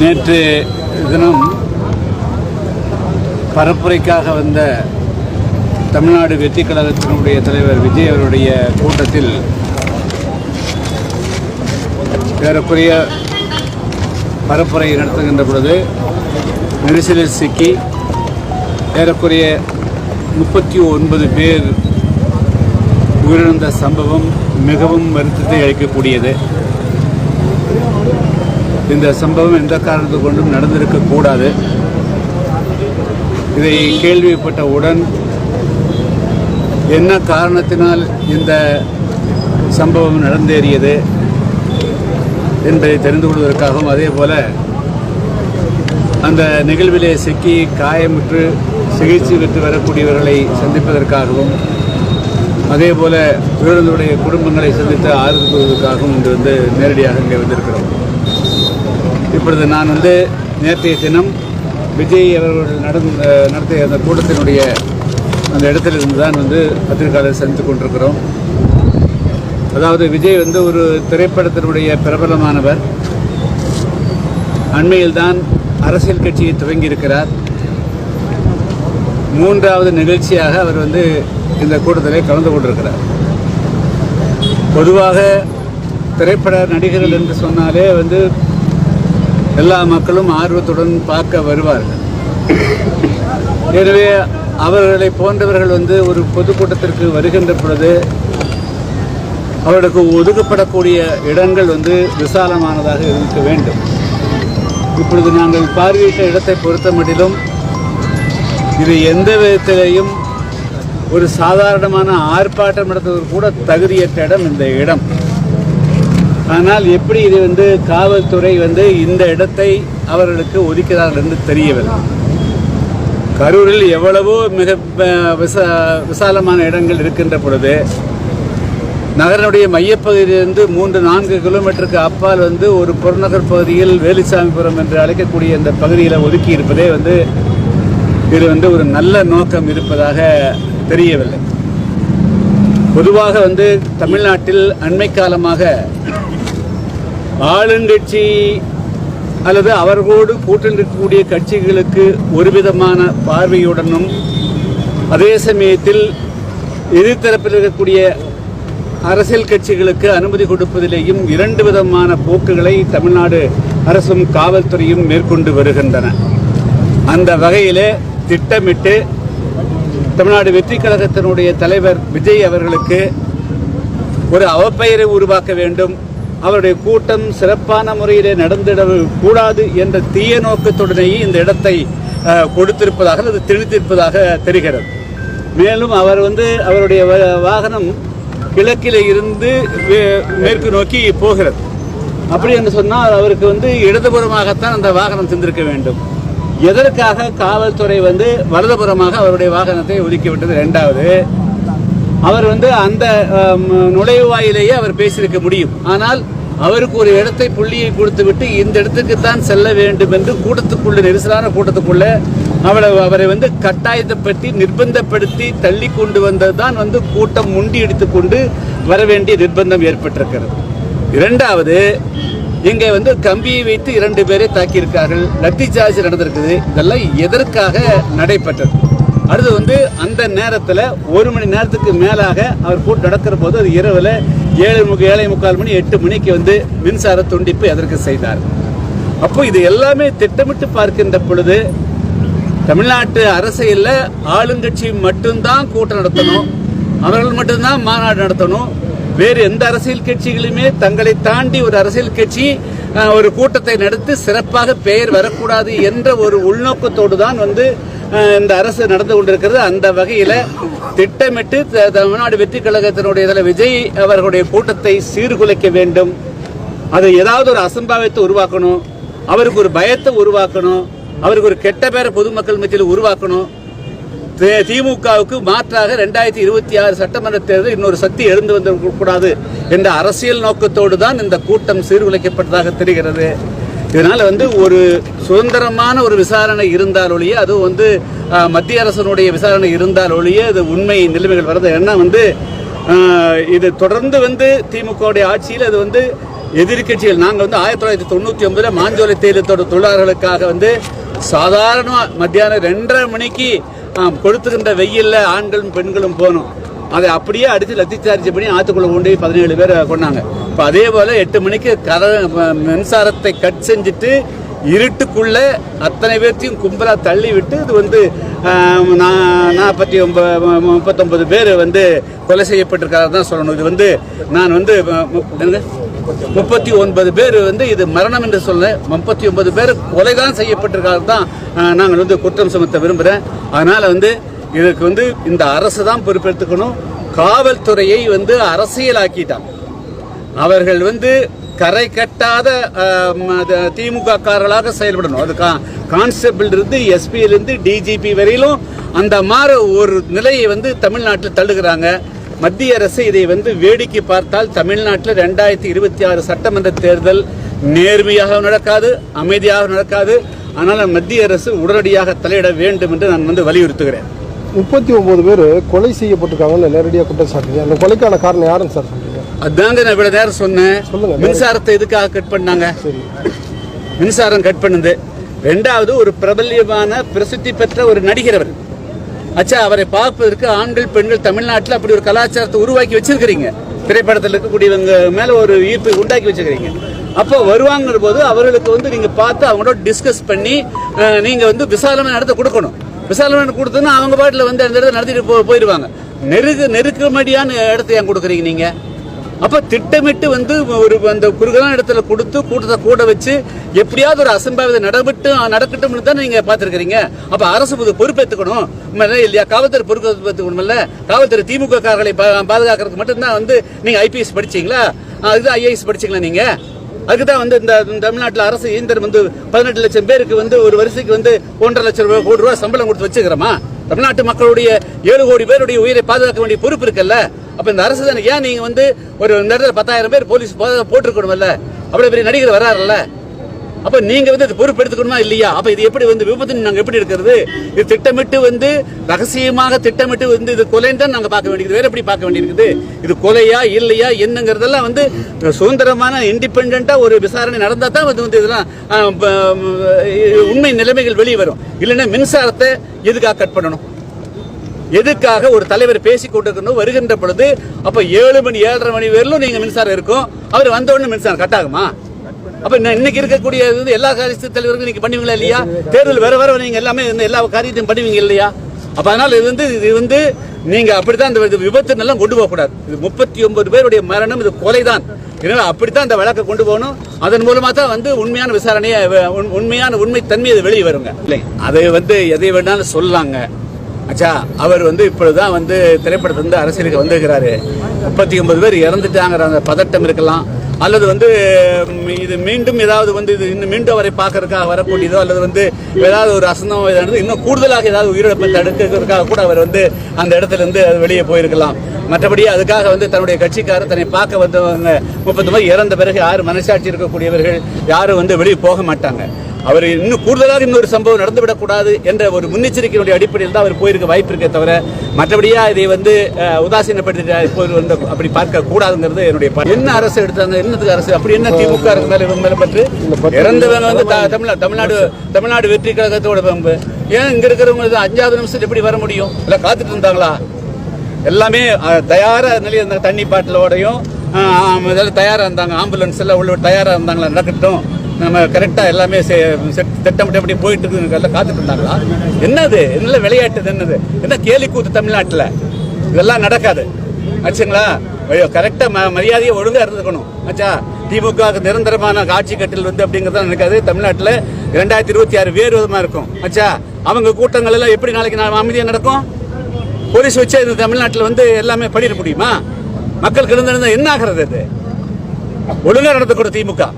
நேற்று தினம் பரப்புரைக்காக வந்த தமிழ்நாடு வெற்றி கழகத்தினுடைய தலைவர் விஜய் அவருடைய கூட்டத்தில் ஏறக்குறைய பரப்புரை நடத்துகின்ற பொழுது நெரிசலில் சிக்கி ஏறக்குறைய முப்பத்தி ஒன்பது பேர் உயிரிழந்த சம்பவம் மிகவும் வருத்தத்தை அளிக்கக்கூடியது. இந்த சம்பவம் எந்த காரணத்தை கொண்டும் நடந்திருக்கக்கூடாது இதை கேள்விப்பட்டவுடன் என்ன காரணத்தினால் இந்த சம்பவம் நடந்தேறியது என்பதை தெரிந்து கொள்வதற்காகவும் அதே போல அந்த நிகழ்விலே சிக்கி காயமுற்று சிகிச்சை பெற்று வரக்கூடியவர்களை சந்திப்பதற்காகவும் அதே போல உயிரிழந்தவருடைய குடும்பங்களை சந்தித்து ஆறுதல் கூறுவதற்காகவும் இன்று வந்து நேரடியாக இங்கே வந்திருக்கிறோம். இப்பொழுது நான் வந்து நேற்றைய தினம் விஜய் அவர்கள் நடந்த நடத்திய அந்த கூட்டத்தினுடைய அந்த இடத்திலிருந்து தான் வந்து பத்திரிகையாளர் சந்தித்து கொண்டிருக்கிறோம். அதாவது விஜய் வந்து ஒரு திரைப்படத்தினுடைய பிரபலமானவர். அண்மையில் தான் அரசியல் கட்சியை துவங்கியிருக்கிறார். மூன்றாவது நிகழ்ச்சியாக அவர் வந்து இந்த கூட்டத்திலே கலந்து கொண்டிருக்கிறார். பொதுவாக திரைப்பட நடிகர்கள் என்று சொன்னாலே வந்து எல்லா மக்களும் ஆர்வத்துடன் பார்க்க வருவார்கள். எனவே அவர்களை போன்றவர்கள் வந்து ஒரு பொதுக்கூட்டத்திற்கு வருகின்ற பொழுது அவர்களுக்கு ஒதுக்கப்படக்கூடிய இடங்கள் வந்து விசாலமானதாக இருக்க வேண்டும். இப்பொழுது நாங்கள் பார்வையிட்ட இடத்தை பொறுத்த மட்டிலும் இது எந்த விதத்திலேயும் ஒரு சாதாரணமான ஆர்ப்பாட்டம் நடத்துவதற்கு கூட தகுதியற்ற இடம் இந்த இடம். ஆனால் எப்படி இது வந்து காவல்துறை வந்து இந்த இடத்தை அவர்களுக்கு ஒதுக்கிறார்கள் என்று தெரியவில்லை. கரூரில் எவ்வளவோ மிக விசா விசாலமான இடங்கள் இருக்கின்ற பொழுது நகரனுடைய மையப்பகுதியிலிருந்து மூன்று நான்கு கிலோமீட்டருக்கு அப்பால் வந்து ஒரு புறநகர் பகுதியில் வேலுசாமிபுரம் என்று அழைக்கக்கூடிய இந்த பகுதியில் ஒதுக்கி இருப்பதே வந்து இது வந்து ஒரு நல்ல நோக்கம் இருப்பதாக தெரியவில்லை. பொதுவாக வந்து தமிழ்நாட்டில் அண்மை காலமாக ஆளுங்கட்சி அல்லது அவர்களோடு கூட்டணிருக்கக்கூடிய கட்சிகளுக்கு ஒரு விதமான பார்வையுடனும் அதே சமயத்தில் எதிர்த்தரப்பில் இருக்கக்கூடிய அரசியல் கட்சிகளுக்கு அனுமதி கொடுப்பதிலேயும் இரண்டு விதமான போக்குகளை தமிழ்நாடு அரசும் காவல்துறையும் மேற்கொண்டு வருகின்றன. அந்த வகையில் திட்டமிட்டு தமிழ்நாடு வெற்றி கழகத்தினுடைய தலைவர் விஜய் அவர்களுக்கு ஒரு அவப்பெயரை உருவாக்க வேண்டும். அவருடைய கூட்டம் சிறப்பான முறையிலே நடந்திட கூடாது என்ற தீய நோக்கத்துடனேயே இந்த இடத்தை கொடுத்திருப்பதாக அல்லது திணித்திருப்பதாக தெரிகிறது. மேலும் அவர் வந்து அவருடைய வ- வாகனம் கிழக்கில் இருந்து வே- மேற்கு நோக்கி போகிறது. அப்படி என்று சொன்னால் அவருக்கு வந்து இடதுபுறமாகத்தான் அந்த வாகனம் சென்றிருக்க வேண்டும். எதற்காக காவல்துறை வந்து வலதுபுறமாக அவருடைய வாகனத்தை ஒதுக்கிவிட்டது ரெண்டாவது அவர் வந்து அந்த நுழைவாயிலேயே அவர் பேசியிருக்க முடியும். ஆனால் அவருக்கு ஒரு இடத்தை புள்ளியை கொடுத்துவிட்டு இந்த இடத்துக்கு தான் செல்ல வேண்டும் என்று கூட்டத்துக்குள்ள நெரிசலான கூட்டத்துக்குள்ள அவளை அவரை வந்து கட்டாயத்தைப்பற்றி நிர்பந்தப்படுத்தி தள்ளி கொண்டு வந்ததுதான் வந்து கூட்டம் முண்டி இடித்துக் கொண்டு வர வேண்டிய நிர்பந்தம் ஏற்பட்டிருக்கிறது. இரண்டாவது இங்கே வந்து கம்பியை வைத்து இரண்டு பேரை தாக்கியிருக்கார்கள். லத்தி சார்ஜ் நடந்திருக்குது. இதெல்லாம் எதற்காக நடைபெற்றது? அடுத்து வந்து அந்த நேரத்தில் ஒரு மணி நேரத்துக்கு மேலாக அவர் கூட்டு நடக்கிற போது அது இரவில் ஏழு முக்கு ஏழை முக்கால் மணி எட்டு மணிக்கு வந்து மின்சார துண்டிப்பு எதற்கு செய்தார். அப்போ இது எல்லாமே திட்டமிட்டு பார்க்கின்ற பொழுது தமிழ்நாட்டு அரசியலில் ஆளுங்கட்சி மட்டும்தான் கூட்டம் நடத்தணும். அவர்கள் மட்டும்தான் மாநாடு நடத்தணும். வேறு எந்த அரசியல் கட்சிகளுமே தங்களை தாண்டி ஒரு அரசியல் கட்சி ஒரு கூட்டத்தை நடத்தி சிறப்பாக பெயர் வரக்கூடாது என்ற ஒரு உள்நோக்கத்தோடு தான் வந்து இந்த அரசு நடந்து கொண்டிருக்கிறது. அந்த வகையில திட்டமிட்டு த- தமிழ்நாடு வெற்றி கழகத்தினுடைய விஜய் அவர்களுடைய கூட்டத்தை சீர்குலைக்க வேண்டும். அது ஏதாவது ஒரு அசம்பாவித்தை உருவாக்கணும். அவருக்கு ஒரு பயத்தை உருவாக்கணும். அவருக்கு ஒரு கெட்ட பேரை பொதுமக்கள் மத்தியில் உருவாக்கணும். திமுகவுக்கு மாற்றாக ரெண்டாயிரத்தி இருபத்தி ஆறு சட்டமன்ற தேர்தல் இன்னொரு சக்தி எழுந்து வந்து கூடாது என்ற அரசியல் நோக்கத்தோடு தான் இந்த கூட்டம் சீர்குலைக்கப்பட்டதாக தெரிகிறது. இதனால் வந்து ஒரு சுதந்திரமான ஒரு விசாரணை இருந்தால் ஒழிய அதுவும் வந்து மத்திய அரசனுடைய விசாரணை இருந்தால் ஒழிய அது உண்மை நிலைமைகள் வர்றது ஏன்னா வந்து இது தொடர்ந்து வந்து திமுகவுடைய ஆட்சியில் அது வந்து எதிர்கட்சிகள் நாங்கள் வந்து ஆயிரத்தி தொள்ளாயிரத்தி தொண்ணூற்றி ஒன்பதில் மாஞ்சோலை தேயிலத்தோட தொழிலாளர்களுக்காக வந்து சாதாரணமாக மத்தியானம் ரெண்டரை மணிக்கு ஆ, கொடுத்துக்கின்ற ஆண்களும் பெண்களும் போனோம். அதை அப்படியே அடித்து லத்தி சார்ஜ் பண்ணி ஆற்றுக்குள்ள கொண்டு போய் பதினேழு பேர் கொண்டாங்க இப்போ அதே போல் எட்டு மணிக்கு கர மின்சாரத்தை கட் செஞ்சுட்டு இருட்டுக்குள்ள அத்தனை பேர்த்தையும் கும்பலாக தள்ளி விட்டு இது வந்து நாற்பத்தி ஒன்பது முப்பத்தொன்பது பேர் வந்து கொலை செய்யப்பட்டிருக்காரு தான் சொல்லணும். இது வந்து நான் வந்து முப்பத்தி ஒன்பது பேர் வந்து இது மரணம் என்று சொல்ல முப்பத்தி ஒன்பது பேர் கொலை தான் செய்யப்பட்டிருக்காரு தான் நாங்கள் வந்து குற்றம் சுமத்த விரும்புகிறேன் அதனால் வந்து இதுக்கு வந்து இந்த அரசு தான் பொறுப்பெடுத்துக்கணும். காவல்துறையை வந்து அரசியலாக்கிட்டான். அவர்கள் வந்து கரை கட்டாத திமுக காரர்களாக செயல்படணும். அது கான்ஸ்டபிள் இருந்து எஸ்பியில இருந்து டிஜிபி வரையிலும் அந்த மாதிரி ஒரு நிலையை வந்து தமிழ்நாட்டில் தள்ளுகிறாங்க. மத்திய அரசு இதை வந்து வேடிக்கை பார்த்தால் தமிழ்நாட்டில் ரெண்டாயிரத்தி இருபத்தி ஆறு சட்டமன்ற தேர்தல் நேர்மையாக நடக்காது அமைதியாக நடக்காது. ஆனால் மத்திய அரசு உடனடியாக தலையிட வேண்டும் என்று நான் வந்து வலியுறுத்துகிறேன். முப்பத்தி ஒன்பது பேர் கொலை செய்யப்பட்டிருக்காங்கன்னு நேரடியாக குற்றம் சாட்டுறீங்க அந்த கொலைக்கான காரணம் யாருன்னு சார் சொல்றீங்க? அதாங்க நான் இவ்வளவு நேரம் சொன்னேன். சொல்லுங்க. மின்சாரத்தை எதுக்காக கட் பண்ணாங்க? சரி. மின்சாரம் கட் பண்ணுது. ரெண்டாவது ஒரு பிரபல்யமான பிரசித்தி பெற்ற ஒரு நடிகர் அவர். அச்சா அவரை பார்ப்பதற்கு ஆண்கள் பெண்கள் தமிழ்நாட்டில் அப்படி ஒரு கலாச்சாரத்தை உருவாக்கி வச்சிருக்கிறீங்க. திரைப்படத்தில் இருக்கக்கூடியவங்க மேல ஒரு ஈர்ப்பை உண்டாக்கி வச்சிருக்கிறீங்க. அப்போ வருவாங்கிற போது அவர்களுக்கு வந்து நீங்க பார்த்து அவங்களோட டிஸ்கஸ் பண்ணி அஹ், நீங்க வந்து விசாலமான இடத்த கொடுக்கணும். விசாலமான கொடுத்தோன்னா அவங்க பாட்டில் வந்து அந்த இடத்துல நடத்திட்டு போ போயிடுவாங்க நெருக்க நெருக்கமடியான இடத்த ஏன் கொடுக்குறீங்க நீங்கள் அப்போ திட்டமிட்டு வந்து ஒரு அந்த குறுகலான இடத்துல கொடுத்து கூட்டத்தை கூட வச்சு எப்படியாவது ஒரு அசம்பாவிதம் நடவிட்டு நடக்கட்டும்னு தான் நீங்கள் பார்த்துருக்கிறீங்க. அப்போ அரசு புது பொறுப்பேற்றுக்கணும் இல்லையா? காவல்துறை பொறுப்பேற்றுக்கணும் இல்ல காவல்துறை திமுக காரர்களை பா- பாதுகாக்கிறதுக்கு மட்டும்தான் வந்து நீங்கள் ஐபிஎஸ் படிச்சீங்களா? அதுதான் ஐஏஎஸ் படிச்சீங்களா நீங்கள் அதுக்கு தான் வந்து இந்த தமிழ்நாட்டில் அரசு இயந்திரம் வந்து பதினெட்டு லட்சம் பேருக்கு வந்து ஒரு வரிசைக்கு வந்து ஒன்றரை லட்சம் ரூபாய் கோடி ரூபாய் சம்பளம் கொடுத்து வச்சுக்கிறோமா? தமிழ்நாட்டு மக்களுடைய ஏழு கோடி பேருடைய உயிரை பாதுகாக்க வேண்டிய பொறுப்பு இருக்குல்ல? அப்ப இந்த அரசு தானே ஏன் நீங்க வந்து ஒரு நேரத்தில் பத்தாயிரம் பேர் போலீஸ் போட்டிருக்கணும்ல? அப்படி பெரிய நடிகர் வராருல்ல? அப்ப நீங்க வந்து இது பொறுப்பெடுத்துக்கணுமா இல்லையா? அப்ப இது எப்படி வந்து விபத்து நாங்க எப்படி இருக்கிறது இது திட்டமிட்டு வந்து ரகசியமாக திட்டமிட்டு வந்து இது கொலைன்னு தான் நாங்க பார்க்க வேண்டியது. வேற எப்படி பார்க்க வேண்டியிருக்குது? இது கொலையா இல்லையா என்னங்கிறதெல்லாம் வந்து சுதந்திரமான இண்டிபெண்டா ஒரு விசாரணை நடந்தா தான் வந்து வந்து இதெல்லாம் உண்மை நிலைமைகள் வெளியே வரும். இல்லைன்னா மின்சாரத்தை எதுக்காக கட் பண்ணணும்? எதுக்காக ஒரு தலைவர் பேசி கொண்டிருக்கணும்? வருகின்ற பொழுது அப்ப ஏழு மணி ஏழரை மணி வரையிலும் நீங்க மின்சாரம் இருக்கும். அவர் வந்த உடனே மின்சாரம் கட் ஆகுமா அப்ப இன்னைக்கு இருக்கக்கூடிய இது வந்து எல்லா காரியத்து தலைவர்களும் நீங்க பண்ணுவீங்களா இல்லையா? தேர்தல் வர வர நீங்க எல்லாமே எல்லா காரியத்தையும் பண்ணுவீங்க இல்லையா? அப்ப அதனால இது வந்து இது வந்து நீங்க அப்படித்தான் இந்த விபத்து எல்லாம் கொண்டு போக கூடாது இது முப்பத்தி ஒன்பது பேருடைய மரணம் இது கொலைதான். எனவே அப்படித்தான் இந்த வழக்கை கொண்டு போகணும். அதன் மூலமா தான் வந்து உண்மையான விசாரணையை உண்மையான உண்மை தன்மை அது வெளியே வருங்க. இல்லை அதை வந்து எதை வேணாலும் சொல்லலாங்க. அச்சா அவர் வந்து இப்பொழுதுதான் வந்து திரைப்படத்திலிருந்து அரசியலுக்கு வந்திருக்கிறாரு. முப்பத்தி ஒன்பது பேர் இறந்துட்டாங்கிற அந்த பதட்டம் இருக்கலாம். அல்லது வந்து இது மீண்டும் ஏதாவது வந்து இது இன்னும் மீண்டும் அவரை பார்க்கறதுக்காக வரக்கூடியதோ அல்லது வந்து ஏதாவது ஒரு அசந்தம் ஏதாவது இன்னும் கூடுதலாக ஏதாவது உயிரிழப்பை தடுக்கிறதுக்காக கூட அவர் வந்து அந்த இடத்துல இருந்து வெளியே போயிருக்கலாம். மற்றபடி அதுக்காக வந்து தன்னுடைய கட்சிக்காரர் தன்னை பார்க்க வந்தவங்க முப்பது பேர் இறந்த பிறகு யாரும் மனசாட்சி இருக்கக்கூடியவர்கள் யாரும் வந்து வெளியே போக மாட்டாங்க. அவர் இன்னும் கூடுதலாக இன்னொரு சம்பவம் நடந்துவிடக்கூடாது என்ற ஒரு முன்னெச்சரிக்கையினுடைய அடிப்படையில் தான் அவர் போயிருக்க வாய்ப்பு இருக்கே தவிர மற்றபடியா இதை வந்து உதாசீனப்படுத்த இப்போது வந்து அப்படி பார்க்க கூடாதுங்கிறது என்னுடைய என்ன அரசு எடுத்தாங்க என்னத்துக்கு அரசு? அப்படி என்ன திமுக அரசு மேல இவங்க மேல பற்று? இறந்தவங்க வந்து த- தமிழ்நாடு தமிழ்நாடு தமிழ்நாடு வெற்றி கழகத்தோட பம்பு ஏன் இங்க இருக்கிறவங்க அஞ்சாவது நிமிஷத்துல எப்படி வர முடியும்? இல்லை காத்துட்டு இருந்தாங்களா? எல்லாமே தயாராக நிலையில் இருந்தாங்க. தண்ணி பாட்டிலோடையும் தயாராக இருந்தாங்க. ஆம்புலன்ஸ் எல்லாம் உள்ள தயாராக இருந்தாங்களா? நடக்கட்டும். நம்ம கரெக்டாக எல்லாமே செ- செட்- போயிட்டு இருக்கு எல்லாம் காத்துட்டு இருந்தாங்களா என்னது? என்ன விளையாட்டு இது என்னது? என்ன கேலி கூத்து தமிழ்நாட்டில்? இதெல்லாம் நடக்காது. ஆச்சுங்களா? ம மரியாதையை ஒழுங்காக இருந்துக்கணும். ஆச்சா? திமுக நிரந்தரமான ஆட்சி கட்டில் வந்து அப்படிங்கறது நினைக்காது தமிழ்நாட்டில் இரண்டாயிரத்தி இருபத்தி ஆறு வேறு விதமாக இருக்கும். ஆச்சா? அவங்க கூட்டங்கள் எல்லாம் எப்படி நாளைக்கு நான் அமைதியாக நடக்கும்? போலீஸ் வச்சு இந்த தமிழ்நாட்டில் வந்து எல்லாமே பண்ணிட முடியுமா? மக்களுக்கு இருந்திருந்தா என்ன ஆகிறது அது? ஒழுங்காக நடந்துக்கூட திமுக.